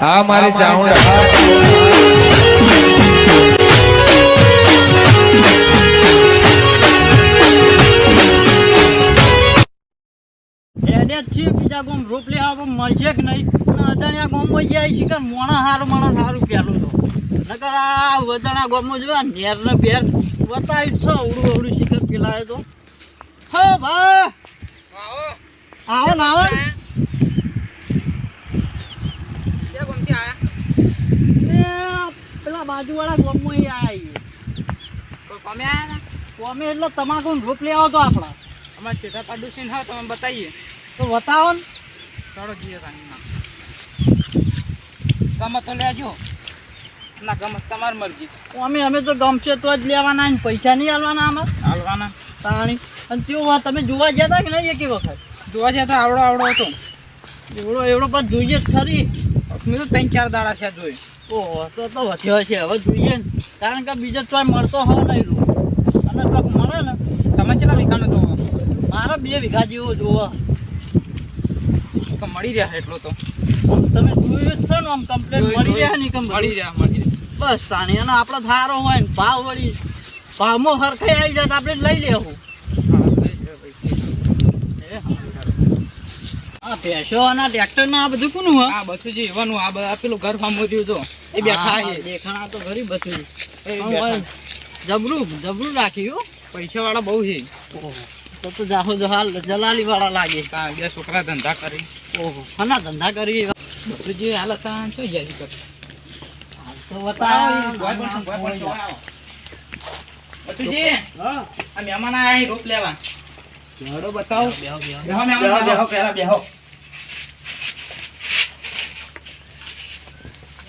હા મારી છીએ બીજા ગામ રોપ મળશે કે નહીં? અજાણ્યા ગામમાં જાય છે કે મોણા હારું માણસ સારું પહેલું તો. નકર આ વજાણા ગામમાં જોયા નેર ને બેર બતાવી છે અવડું અવડું શિખર પેલાય તો. હા ભા. આવો ને આવો ને. એ પેલા બાજુવાળા ગામમાં આવ્યા આયા તો કોમે એટલે તમાકુ રોપ લેવા તો આપણા. અમારે ચેટા પાડું છે હા તમે બતાવીએ. તો બતાવો ને. ચાલો જઈએ ગમત તો લેજો. ના ગમત તમારી મરજી. અમે અમે તો ગમશે તો જ લેવાના ને. પૈસા નહીં હાલવાના અમારે હાલવાના. તાણી. અને તેવું તમે જોવા ગયા હતા કે નહીં એકી વખત? જોવા જતા આવડો આવડો હતો. એવડો એવડો પણ જોઈએ જ ખરી. મેં તો ત્રણ ચાર દાડા છે જોઈ. ઓહો તો તો વધ્યો છે. હવે જોઈએ ને. કારણ કે બીજો ચોય મળતો હો નહીં અને ચોક મળે ને તમે કેટલા વીઘાનો જોવો મારે બે વીઘા જેવો જોવો તો મળી રહ્યા એટલો તો. તમે જોયું જ છે ને આમ કમ્પ્લેટ મળી રહ્યા રહે ને કમ્પ્લેટ મળી રહ્યા મળી રહ્યા. બસ તાણી. અને આપણો થારો હોય ને ભાવ વળી ભાવમાં હરખાઈ આવી જાય તો આપણે લઈ લેવું. હા, લઈ લ્યો ભાઈ. આ ભેંસો અને ટ્રેક્ટર ને આ બધું કોનું આ બસું જે એવાનું આ આ પેલું ઘર ફામ મોટ્યું તો. એ બેઠા છે. દેખાણા તો ખરી બધું. જબરું જબરું રાખ્યું પૈસા વાળા બહુ છે. તો તો જાહો જહાલ જલાલી વાળા લાગે. આ બે છોકરા ધંધા કરી. ઓહો હના ધંધા કરી બધું જે હાલત આ શું જાય કર તો બતાવો. બસુજી હા. આ મહેમાન આયા રોપ લેવા. હેડો બતાવો. બેહો બેહો બેહો બેહો બેહો.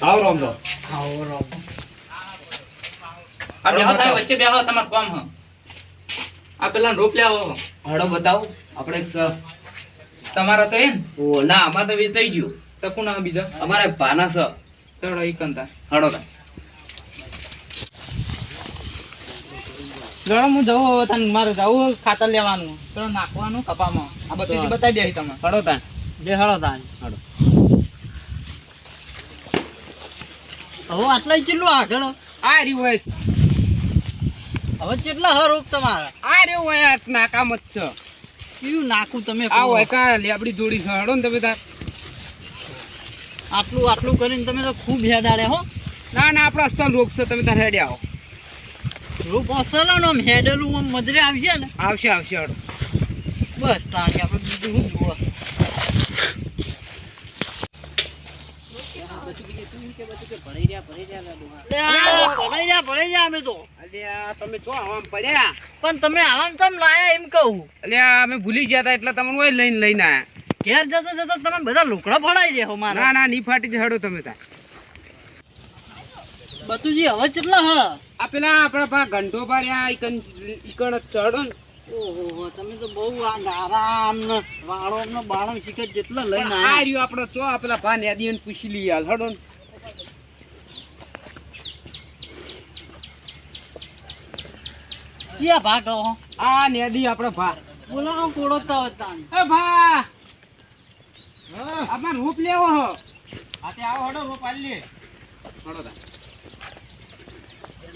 આવો રામદો આવો આ બેહો તમે વચ્ચે બેહો તમાર કોમ હ. આ પેલા રોપ લેવો. હડો બતાવો. આપણે એક તમારા તો એમ? ઓ ના અમાર તો વેચાઈ ગયું. તો કોણ બીજા? અમારે એક પાના સ. તડો ઈ કંતા. હડો તા ચડો હું જવું હવે તને. મારે જવું હોય ખાતર લેવાનું. તો નાખવાનું કપામાં. આ બધું બતાવી દે તમે હડો તા જે હળો તાન હડો. હવે આટલા કેટલું આગળ? આ રહ્યું હોય. હવે કેટલા હર રૂપ તમારા? આ રહ્યું હોય નાકામ જ છે. કયું નાખું તમે આ? હોય કા લેબડી જોડી છે. હડો ને તમે તાર. આટલું આટલું કરીને તમે તો ખૂબ હેડાડે હો. ના ના આપણો અસલ રોગ છે. તમે તાર હેડ્યા આવો રૂપ અસલ આમ હેડેલું આમ મજરે આવશે ને? આવશે આવશે હડો બસ તાણી આપણે બીજું શું જોવા? તો તમે તમે આવામ એમ કહું અલ્યા અમે ભૂલી ગયા હતા એટલે લઈને જતા તમે બધા લુકડા ફડાઈ રહ્યા ફાટી જ હડો તમે હવે કેટલા હ પેલા આપણા પા ઘંટો ઈકન ઈકણ ચડો ને ઓહો તમે તો બહુ આ ગારા ને વાળો લઈને આ રહ્યો આપણો ચો, આ પેલા ભા નેદી ને પૂછી હાલ, હડો ને. ક્યાં ભાગો. આ નેદી આપણો ભા બોલાવો કોળોતા હતા એ ભા. હા. આમાં રૂપ લેવો હો. આતે આવો હડો રૂપ આલી લે. હડો તાર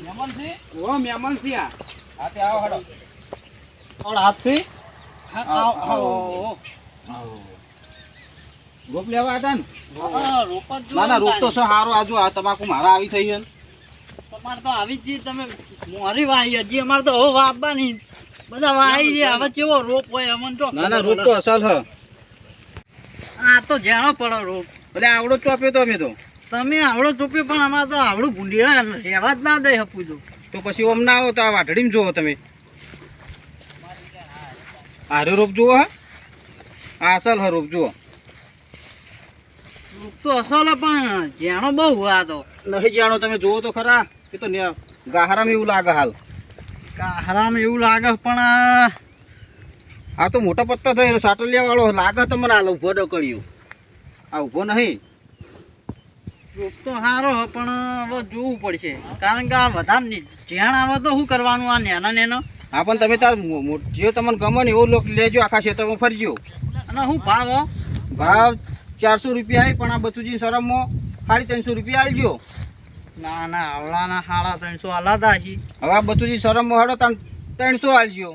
મહેમાન છે? ઓ મહેમાન છે આ. આતે આવો હડો. ઓળ હાથ છે? હા આવો આવો. રૂપ લેવા હતા ને? રોપ જ ના ના રોપ તો સારો આજુ આ તમાકુ મારા આવી થઈ છે ને. તો આવી જ તમે મોરી વાહી હજી. અમારે તો હો વાપવાની. બધા વાહી છે હવે કેવો રોપ હોય અમને તો ના ના રોપ તો અસલ હ. આ તો જાણો પડો રોપ. એટલે આવડો ચોપ્યો તો અમે તો. તમે આવડો ચોપ્યો પણ અમારે તો આવડું ભૂંડી રહેવા જ ના દે હપું તો. તો પછી ઓમ ના આવો તો આ વાઢડીમાં જુઓ તમે. હારો રોપ જુઓ હા. આ અસલ હ રોપ જુઓ. રોપ તો અસલ પણ જાણો બહુ આ તો. નહીં જાણો તમે જુઓ તો ખરા. એ તો ગાહરામાં એવું લાગે હાલ. કાહરામાં એવું લાગે પણ આ તો મોટા પત્તા થઈ સાટલિયા વાળો લાગે તમને હાલ ઊભો ડકડ્યું આ ઊભો નહીં. તો સારો પણ હવે જોવું પડશે. કારણ કે આ વધારે ની- આવે તો શું કરવાનું આ નેનો નેનો? હા પણ તમે તાર જે તમને ગમે ને એવો લોક લેજો આખા ક્ષેત્રમાં ફરજો. અને શું ભાવ હો? ભાવ ચારસો રૂપિયા પણ આ બધું જે શરમમાં સાડી ત્રણસો રૂપિયા આલજો. ના ના આવડાના સાડા ત્રણસો છે હવે આ બધું શરમ હેડો ત્રણ ત્રણસો આલજો.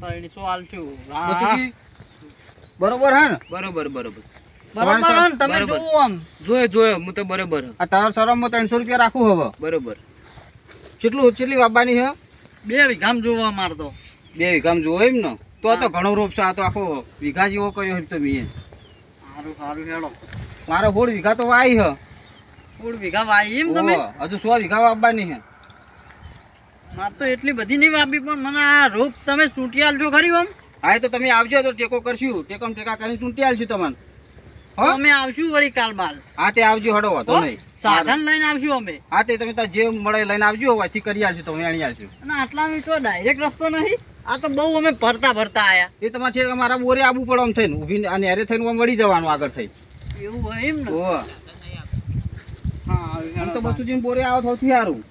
ત્રણસો આલશું બરોબર હે ને? બરોબર બરોબર. બરોબર હે તમે જોવો આમ. જોયો જોયો હું તો બરોબર આ તારા શરમમાં ત્રણસો રૂપિયા રાખું હવે? બરોબર. કેટલું કેટલી વાવવાની છે બે વીઘામ જોવા મારતો બે વીઘામાં જોવો એમ ને? તો તો ઘણો રોપ છે આ તો આખો વીઘા જેવો કર્યો તો મેં સારું સારું હેડો. મારે સોળ વીઘા તો વાય છે સોળ વીઘા વાઈ એમ તમે? હજુ સો વીઘા વાવવાની છે. મારે તો એટલી બધી નહીં વાપી પણ મને આ રોપ તમે ચૂંટી આલજો ખરી આમ હા તો તમે આવજો તો ટેકો કરશું. ટેકમ ટેકા કરીને ચૂંટી આલશું તમને. અમે આવશું વળી કાલ બાલ. હા તે આવજો હડો વાંધો નહીં. સાધન લઈને આવશું અમે. હા તે તમે જે મળે લઈને આવજો વાંચી કરી આલશું તમે આણી આલશું અને આટલાની તો ડાયરેક્ટ રસ્તો નહીં. આ તો બહુ અમે ભરતા ભરતા આયા. એ તમારે છે મારા બોરે આવવું પડે આમ થઈને ઊભી આ નેરે થઈને આમ વળી જવાનું આગળ થઈ. એવું હોય એમ ને. આમ તો જેમ બોરે આવો સૌથી સારું.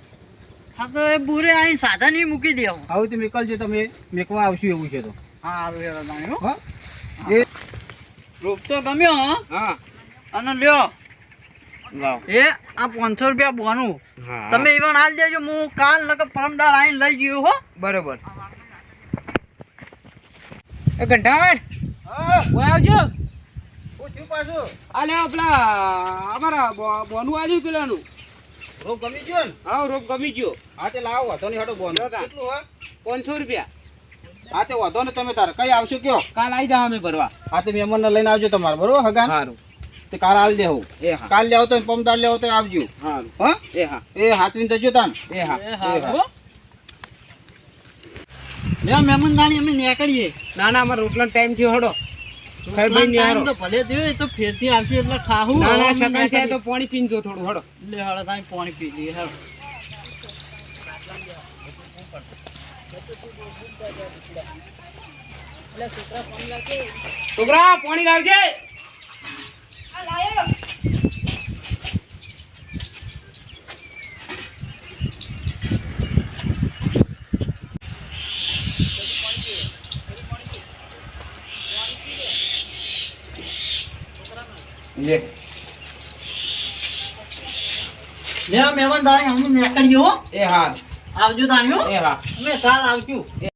હા તો એ બોરે આવીને સાધન ઈ મૂકી દેવું હવે. તો મેકલજો તમે મેકવા આવશું એવું છે તો. હા હો. હો? એ રૂપ તો ગમ્યો હા. અને લ્યો. એ આ પાંચસો રૂપિયા બોનું. તમે ઈવન હાલ દેજો હું કાલ નકર પરમદાર આવીને લઈ ગયો હો. બરોબર. એ ઘંટાવાળ હા. આવજો. પાછું. આ લે આપણા અમારા બોનું આવ્યું પેલાનું. રોગ ગમી ગયો ને? હા રોપ ગમી ગયો. હા તે લાવો વાંધો નહીં હડો બોન. લો કેટલું હા? પાંચસો રૂપિયા. હા તે વાંધો ને તમે તારે કઈ આવશો કયો? કાલ આવી જાવ અમે ભરવા. હા તે મહેમાનને લઈને આવજો તમારે બરોબર હગા સારું તે કાલ હાલ દેવું એ હા. કાલ લેવો તો પમદાર લેવો તો આવજો. હા હા? એ હા. એ હાથવીને જજો તાન. એ હા. એ હા હો. મહેમાન દાણી અમે નીકળીએ. ના ના અમારે રોટલા ટાઈમ થયો હડો ખાઈ બઈ ને હારો. તો ભલે થયો તો ફેરથી આવશે એટલે ખાવું ના ના સકાળ થાય તો પાણી પીને થોડું હડો લે હળો પાણી પી લઈએ હેડો છોકરા પાણી લાવજે. લે. લે મહેમાનદાણી અમે નીકળીએ હો. એ હા. આવજો તાણી એ હા. અમે કાલ આવશું. એ